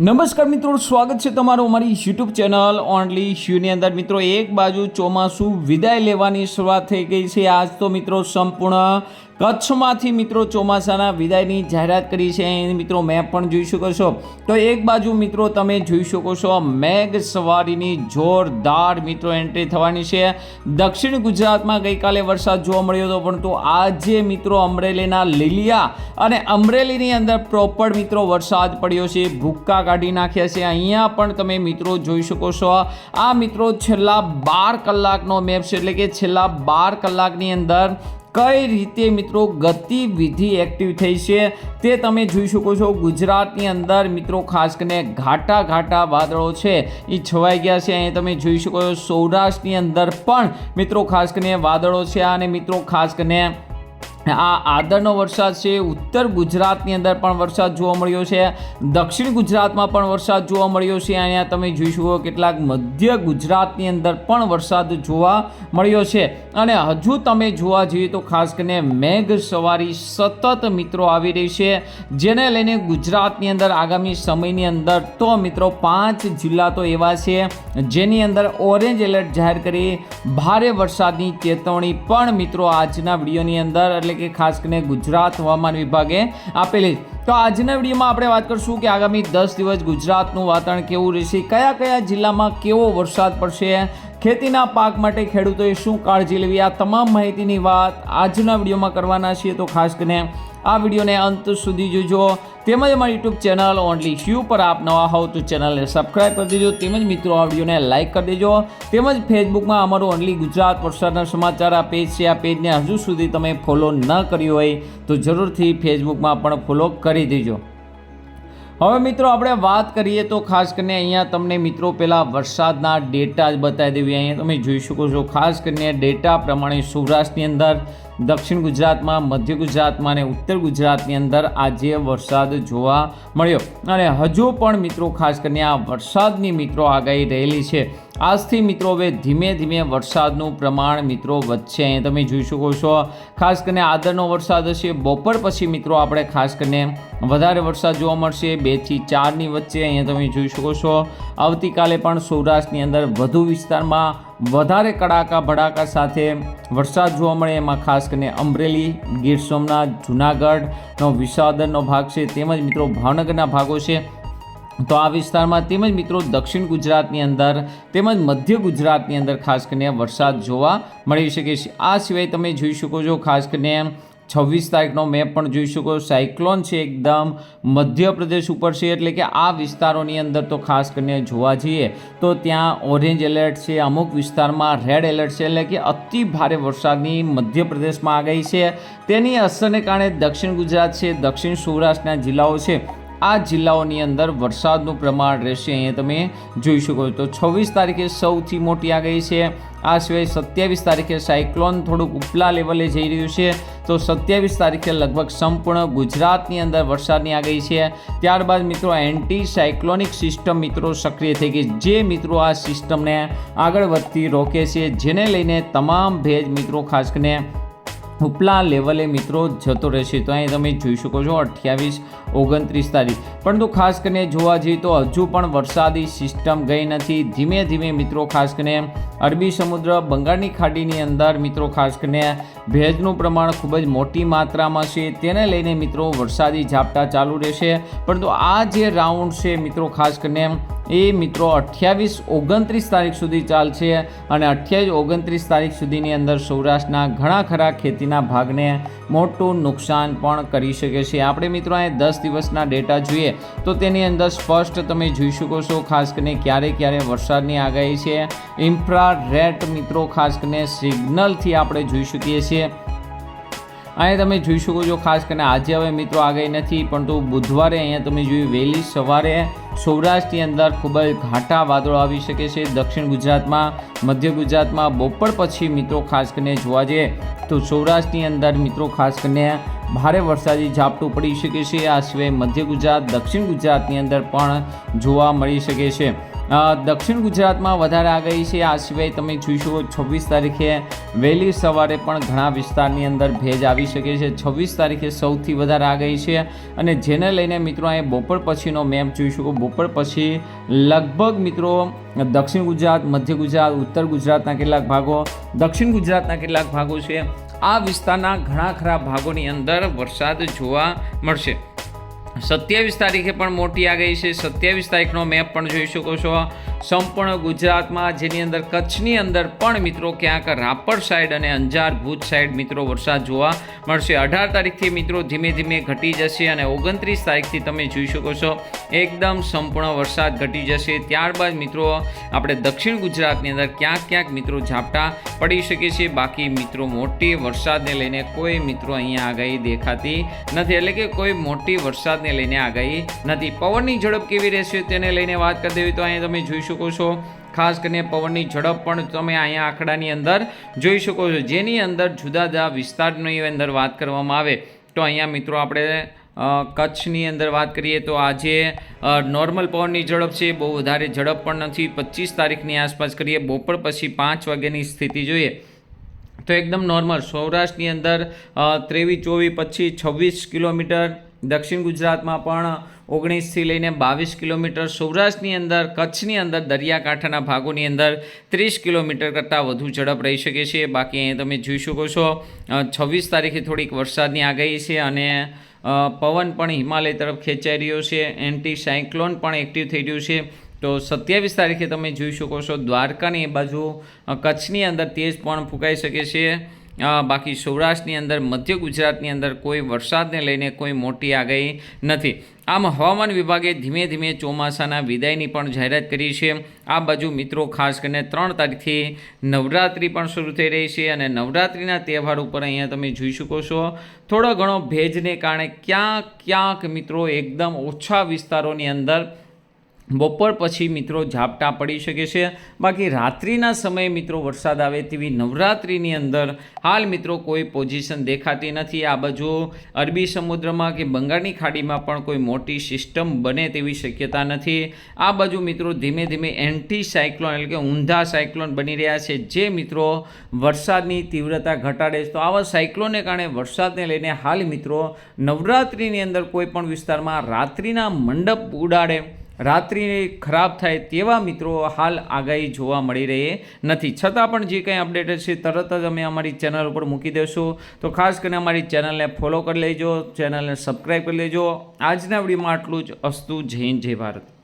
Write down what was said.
નમસ્કાર મિત્રો, સ્વાગત છે તમારું અમારી યુટ્યુબ ચેનલ ઓનલી શ્યુની અંદર. મિત્રો, એક બાજુ ચોમાસું વિદાય લેવાની શરૂઆત થઈ ગઈ છે. આજ તો મિત્રો સંપૂર્ણ કચ્છમાંથી મિત્રો ચોમાસાના વિદાયની જાહેરાત કરી છે. એ મિત્રો મેપ પણ જોઈ શકો છો. તો એક બાજુ મિત્રો તમે જોઈ શકો છો, મેઘ સવારીની જોરદાર મિત્રો એન્ટ્રી થવાની છે. દક્ષિણ ગુજરાતમાં ગઈકાલે વરસાદ જોવા મળ્યો હતો, પરંતુ આજે મિત્રો અમરેલીના લીલિયા અને અમરેલીની અંદર પ્રોપર મિત્રો વરસાદ પડ્યો છે. ભૂક્કા કાઢી નાખ્યા છે. અહીંયા પણ તમે મિત્રો જોઈ શકો છો. આ મિત્રો છેલ્લા બાર કલાકનો મેપ છે, એટલે કે છેલ્લા બાર કલાકની અંદર કઈ રીતે મિત્રો ગતિવિધિ એક્ટિવ થઈ છે તે તમે જોઈ શકો છો. ગુજરાતની અંદર મિત્રો ખાસ કરીને ઘાટા ઘાટા વાદળો છે. એ છવાઈ ગયા છે. અહીં તમે જોઈ શકો છો સૌરાષ્ટ્રની અંદર પણ મિત્રો ખાસ કરીને વાદળો છે અને મિત્રો ખાસ કરીને આ આદરનો વરસાદ છે. ઉત્તર ગુજરાતની અંદર પણ વરસાદ જોવા મળ્યો છે. દક્ષિણ ગુજરાતમાં પણ વરસાદ જોવા મળ્યો છે. અહીંયા તમે જોઈ શકો કેટલાક મધ્ય ગુજરાતની અંદર પણ વરસાદ જોવા મળ્યો છે. અને હજુ તમે જોવા જઈએ તો ખાસ કરીને મેઘ સવારી સતત મિત્રો આવી રહી છે. જેને લઈને ગુજરાતની અંદર આગામી સમયની અંદર તો મિત્રો પાંચ જિલ્લા તો એવા છે. જેની અંદર ઓરેન્જ એલર્ટ જાહેર કરી ભારે વરસાદની ચેતવણી પણ મિત્રો આજના વિડીયોની અંદર એટલે કે ખાસ કરીને ગુજરાત હવામાન વિભાગે આપેલી. તો આજના વિડીયોમાં આપણે વાત કરીશું કે આગામી દસ દિવસ ગુજરાતનું વાતાવરણ કેવું રહેશે, કયા કયા જિલ્લામાં કેવો વરસાદ પડશે, ખેતીના પાક માટે ખેડૂતોએ શું કાળજી લેવી, આ તમામ માહિતીની વાત આજના વિડીયોમાં કરવાના છીએ. તો ખાસ કરીને આ વિડીયોને અંત સુધી જોજો. તેમજ અમારી યુટ્યુબ ચેનલ ઓનલી શ્યુ પર આપ નવા હોવ તો ચેનલને સબસ્ક્રાઈબ કરી દેજો. તેમજ મિત્રો, આ વિડીયોને લાઇક કરી દેજો. તેમજ ફેસબુકમાં અમારું ઓનલી ગુજરાત વરસાદના સમાચાર આ પેજ છે. આ પેજને હજુ સુધી તમે ફોલો ન કર્યો હોય તો જરૂરથી ફેસબુકમાં પણ ફોલો કરી દેજો. હવે મિત્રો, આપણે વાત કરીએ તો ખાસ કરીને અહીંયા તમને મિત્રો પહેલાં વરસાદના ડેટા જ બતાવી દેવી. અહીંયા તમે જોઈ શકો છો, ખાસ કરીને ડેટા પ્રમાણે સૌરાષ્ટ્રની અંદર દક્ષિણ ગુજરાતમાં, મધ્ય ગુજરાતમાં અને ઉત્તર ગુજરાતની અંદર આજે વરસાદ જોવા મળ્યો. અને હજુ પણ મિત્રો, ખાસ કરીને આ વરસાદની મિત્રો આગાહી રહેલી છે. આજથી મિત્રો હવે ધીમે ધીમે વરસાદનું પ્રમાણ મિત્રો વધશે. અહીં તમે જોઈ શકો છો, ખાસ કરીને આદરનો વરસાદ હશે. બપોર પછી મિત્રો આપણે ખાસ કરીને વધારે વરસાદ જોવા મળશે. બેથી ચારની વચ્ચે અહીંયા તમે જોઈ શકો છો. આવતીકાલે પણ સૌરાષ્ટ્રની અંદર વધુ વિસ્તારમાં વધારે કડાકા ભડાકા સાથે વરસાદ જોવા મળે, એમાં ખાસ કરીને અમરેલી, ગીર સોમનાથ જુનાગઢનો વિસાવદરનો ભાગ છે, તેમજ મિત્રો ભાવનગરના ભાગો છે. તો આ વિસ્તારમાં તેમજ મિત્રો દક્ષિણ ગુજરાતની અંદર તેમજ મધ્ય ગુજરાતની અંદર ખાસ કરીને વરસાદ જોવા મળી શકે છે. આ સિવાય તમે જોઈ શકો છો ખાસ કરીને છવ્વીસ તારીખનો મેપ પણ જોઈ શકો સાયક્લોન છે એકદમ મધ્યપ્રદેશ ઉપર છે, એટલે કે આ વિસ્તારોની અંદર તો ખાસ કરીને જોવા જઈએ તો ત્યાં ઓરેન્જ એલર્ટ છે, અમુક વિસ્તારમાં રેડ એલર્ટ છે, એટલે કે અતિ ભારે વરસાદની મધ્યપ્રદેશમાં આગાહી છે. તેની અસરને કારણે દક્ષિણ ગુજરાત છે, દક્ષિણ સૌરાષ્ટ્રના જિલ્લાઓ છે, આ જિલ્લાઓની અંદર વરસાદનું પ્રમાણ રહેશે, અહીંયા તમે જોઈ શકો તો છવ્વીસ તારીખે સૌથી મોટી આગાહી છે. આ સિવાય સત્યાવીસ તારીખે સાયક્લોન થોડુંક ઉપલા લેવલે જઈ રહ્યું છે. તો સત્યાવીસ તારીખે લગભગ સંપૂર્ણ ગુજરાતની અંદર વરસાદની આગાહી છે. ત્યારબાદ મિત્રો એન્ટી સાયક્લોનિક સિસ્ટમ મિત્રો સક્રિય થઈ ગઈ જે મિત્રો આ સિસ્ટમને આગળ વધતી રોકે છે, જેને લઈને તમામ ભેજ મિત્રો ખાસ કરીને ઉપલા લેવલે મિત્રો જતો રહેશે. તો અહીં તમે જોઈ શકો છો અઠ્યાવીસ, ઓગણત્રીસ તારીખ. પરંતુ ખાસ કરીને જોવા જઈએ તો હજુ પણ વરસાદી સિસ્ટમ ગઈ નથી. ધીમે ધીમે મિત્રો ખાસ કરીને અરબી સમુદ્ર, બંગાળની ખાડીની અંદર મિત્રો ખાસ કરીને ભેજનું પ્રમાણ ખૂબ જ મોટી માત્રામાં છે. તેને લઈને મિત્રો વરસાદી ઝાપટા ચાલુ રહેશે. પરંતુ આ જે રાઉન્ડ છે મિત્રો ખાસ કરીને એ મિત્રો અઠ્યાવીસ ઓગણત્રીસ તારીખ સુધી ચાલશે અને અઠ્યાવીસ ઓગણત્રીસ તારીખ સુધીની અંદર સૌરાષ્ટ્રના ઘણા ખરા ખેતીના ભાગને મોટું નુકસાન પણ કરી શકે છે. આપણે મિત્રો અહીં દસ દિવસના ડેટા જોઈએ તો તેની અંદર સ્પષ્ટ તમે જોઈ શકો છો, ખાસ કરીને ક્યારે ક્યારે વરસાદની આગાહી છે. ઇન્ફ્રા રેટ મિત્રો ખાસ કરીને સિગ્નલથી આપણે જોઈ શકીએ છીએ. અહીંયા તમે જોઈ શકો છો, ખાસ કરીને આજે હવે મિત્રો આગાહી નથી, પરંતુ બુધવારે અહીંયા તમે જોયું વહેલી સવારે સૌરાષ્ટ્રની અંદર ખૂબ જ ઘાટા વાદળો આવી શકે છે. દક્ષિણ ગુજરાતમાં, મધ્ય ગુજરાતમાં બપોર પછી મિત્રો ખાસ કરીને જોવા જઈએ તો સૌરાષ્ટ્રની અંદર મિત્રો ખાસ કરીને ભારે વરસાદી ઝાપટું પડી શકે છે. આ સિવાય મધ્ય ગુજરાત, દક્ષિણ ગુજરાતની અંદર પણ જોવા મળી શકે છે. દક્ષિણ ગુજરાતમાં વધારે આગાહી છે. આ સિવાય તમે જોઈશો છવ્વીસ તારીખે વહેલી સવારે પણ ઘણા વિસ્તારની અંદર ભેજ આવી શકે છે. છવ્વીસ તારીખે સૌથી વધારે આગાહી છે અને જેને લઈને મિત્રો અહીંયા બપોર પછીનો મેપ જોઈશું બપોર પછી લગભગ મિત્રો દક્ષિણ ગુજરાત, મધ્ય ગુજરાત, ઉત્તર ગુજરાતના કેટલાક ભાગો, દક્ષિણ ગુજરાતના કેટલાક ભાગો છે. આ વિસ્તારના ઘણા ખરા ભાગોની અંદર વરસાદ જોવા મળશે. સત્યાવીસ તારીખે પણ મોટી આગાહી છે. સત્યાવીસ તારીખનો મેપ પણ જોઈ શકો છો. સંપૂર્ણ ગુજરાતમાં, જેની અંદર, કચ્છની અંદર પણ મિત્રો ક્યાંક રાપર સાઈડ અને અંજાર ભુજ સાઈડ મિત્રો વરસાદ જોવા મળશે. અઢાર તારીખથી મિત્રો ધીમે ધીમે ઘટી જશે અને ઓગણત્રીસ તારીખથી તમે જોઈ શકો છો, એકદમ સંપૂર્ણ વરસાદ ઘટી જશે. ત્યારબાદ મિત્રો, આપણે દક્ષિણ ગુજરાતની અંદર ક્યાંક ક્યાંક મિત્રો ઝાપટા પડી શકે છે. બાકી મિત્રો, મોટી વરસાદને લઈને કોઈ મિત્રો અહીંયા આગાહી દેખાતી નથી. એટલે કે કોઈ મોટી વરસાદને લઈને આગાહી નથી. પવનની ઝડપ કેવી રહેશે તેને લઈને વાત કરી દેવી તો અહીંયા તમે જોઈ શકો છો. ખાસ કરીને પવનની ઝડપ પણ તમે અહીંયા આંકડાની અંદર જોઈ શકો છો. જેની અંદર જુદા જુદા વિસ્તારની અંદર વાત કરવામાં આવે, તો અહીંયા મિત્રો આપણે કચ્છની અંદર વાત કરીએ તો આજે નોર્મલ પવનની ઝડપ છે. બહુ વધારે ઝડપ પણ નથી. પચીસ તારીખની આસપાસ કરીએ. બપોર પછી પાંચ વાગ્યાની સ્થિતિ જોઈએ. તો એકદમ નોર્મલ. સૌરાષ્ટ્રની અંદર ત્રેવીસ, ચોવીસ, પચીસ, છવ્વીસ કિલોમીટર દક્ષિણ ગુજરાતમાં પણ ઓગણીસથી લઈને બાવીસ કિલોમીટર સૌરાષ્ટ્રની અંદર, કચ્છની અંદર, દરિયાકાંઠાના ભાગોની અંદર ત્રીસ કિલોમીટર કરતાં વધુ ઝડપ રહી શકે છે. બાકી અહીંયા તમે જોઈ શકો છો છવ્વીસ તારીખે થોડીક વરસાદની આગાહી છે અને પવન પણ હિમાલય તરફ ખેંચાઈ રહ્યો છે. એન્ટી સાયક્લોન પણ એક્ટિવ થઈ રહ્યું છે. તો સત્યાવીસ તારીખે તમે જોઈ શકો છો, દ્વારકાની એ બાજુ કચ્છની અંદર તેજ પણ ફૂંકાઈ શકે છે. બાકી સૌરાષ્ટ્રની અંદર, મધ્ય ગુજરાતની અંદર કોઈ વરસાદને લઈને કોઈ મોટી આગાહી નથી. આમ હવામાન વિભાગે ધીમે ધીમે ચોમાસાના વિદાયની પણ જાહેરાત કરી છે. આ બાજુ મિત્રો, ખાસ કરીને ત્રણ તારીખથી નવરાત્રિ પણ શરૂ થઈ રહી છે અને નવરાત્રિના તહેવાર ઉપર અહીંયા તમે જોઈ શકો છો. થોડો ઘણો ભેજને કારણે ક્યાંક ક્યાંક મિત્રો એકદમ ઓછા વિસ્તારોની અંદર બપોર પછી મિત્રો ઝાપટા પડી શકે છે. બાકી રાત્રિના સમયે મિત્રો વરસાદ આવે તેવી નવરાત્રિની અંદર હાલ મિત્રો કોઈ પોઝિશન દેખાતી નથી. આ બાજુ અરબી સમુદ્રમાં કે બંગાળની ખાડીમાં પણ કોઈ મોટી સિસ્ટમ બને તેવી શક્યતા નથી. આ બાજુ મિત્રો ધીમે ધીમે એન્ટી સાયક્લોન એટલે કે ઊંધા સાયક્લોન બની રહ્યા છે. જે મિત્રો વરસાદની તીવ્રતા ઘટાડે છે. તો આવા સાયક્લોનને કારણે વરસાદને લઈને હાલ મિત્રો નવરાત્રિની અંદર કોઈ પણ વિસ્તારમાં રાત્રિના મંડપ ઉડાડે રાત્રિ ખરાબ થાય તેવા મિત્રો હાલ આગાહી જોવા મળી રહી નથી. છતાં પણ જે કંઈ અપડેટ છે, તરત જ અમે અમારી ચેનલ ઉપર મૂકી દેશું. તો ખાસ કરીને અમારી ચેનલને ફોલો કરી લેજો ચેનલને સબસ્ક્રાઈબ કરી લેજો. આજના વિડીયોમાં આટલું જ. અસ્તુ હિન્દ, જય ભારત.